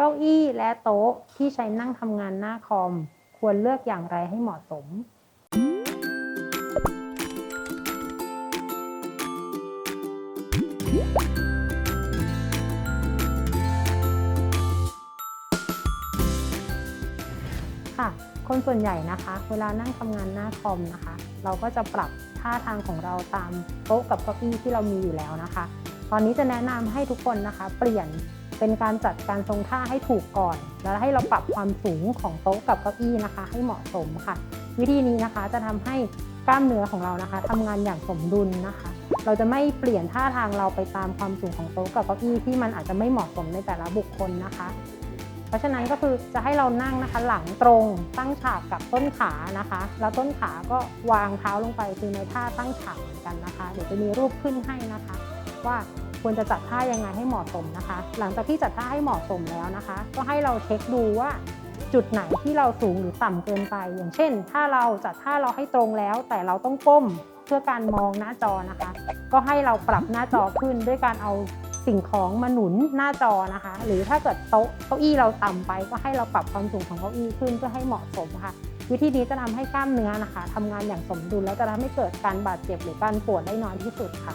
เก้าอี้และโต๊ะที่ใช้นั่งทำงานหน้าคอม ควรเลือกอย่างไรให้เหมาะสม ค่ะคนส่วนใหญ่นะคะ เวลานั่งทำงานหน้าคอมนะคะ เราก็จะปรับท่าทางของเราตามโต๊ะกับเก้าอี้ที่เรามีอยู่แล้วนะคะ ตอนนี้จะแนะนำให้ทุกคนนะคะ เปลี่ยน เป็นการจัดการทรงท่าให้ถูกก่อน แล้วให้เราปรับความสูงของโต๊ะกับเก้าอี้นะคะ ให้เหมาะสมค่ะ วิธีนี้นะคะจะทำให้กล้ามเนื้อของเรานะคะทำงานอย่างสมดุลนะคะ เราจะไม่เปลี่ยนท่าทางเราไปตามความสูงของโต๊ะกับเก้าอี้ที่มันอาจจะไม่เหมาะสมในแต่ละบุคคลนะคะ เพราะฉะนั้นก็คือจะให้เรานั่งนะคะหลังตรงตั้งฉากกับต้นขานะคะ แล้วต้นขาก็วางเท้าลงไปคือในท่าตั้งฉากเหมือนกันนะคะ เดี๋ยวจะมีรูปขึ้นให้นะคะ ว่า ควรจะจัดท่ายังไงให้เหมาะสมนะคะ หลังจากที่จัดท่าให้เหมาะสมแล้วนะคะ ก็ให้เราเช็คดูว่าจุดไหนที่เราสูงหรือต่ำเกินไป อย่างเช่น ถ้าเราจัดท่าเราให้ตรงแล้ว แต่เราต้องก้มเพื่อการมองหน้าจอนะคะ ก็ให้เราปรับหน้าจอขึ้นด้วยการเอาสิ่งของมาหนุนหน้าจอนะคะ หรือถ้าเกิดโต๊ะเก้าอี้เราต่ำไป ก็ให้เราปรับความสูงของเก้าอี้ขึ้นเพื่อให้เหมาะสมค่ะวิธีนี้จะทำให้กล้ามเนื้อนะคะทำงานอย่างสมดุลแล้วจะทำให้เกิดการบาดเจ็บหรือการปวดได้น้อยที่สุดค่ะ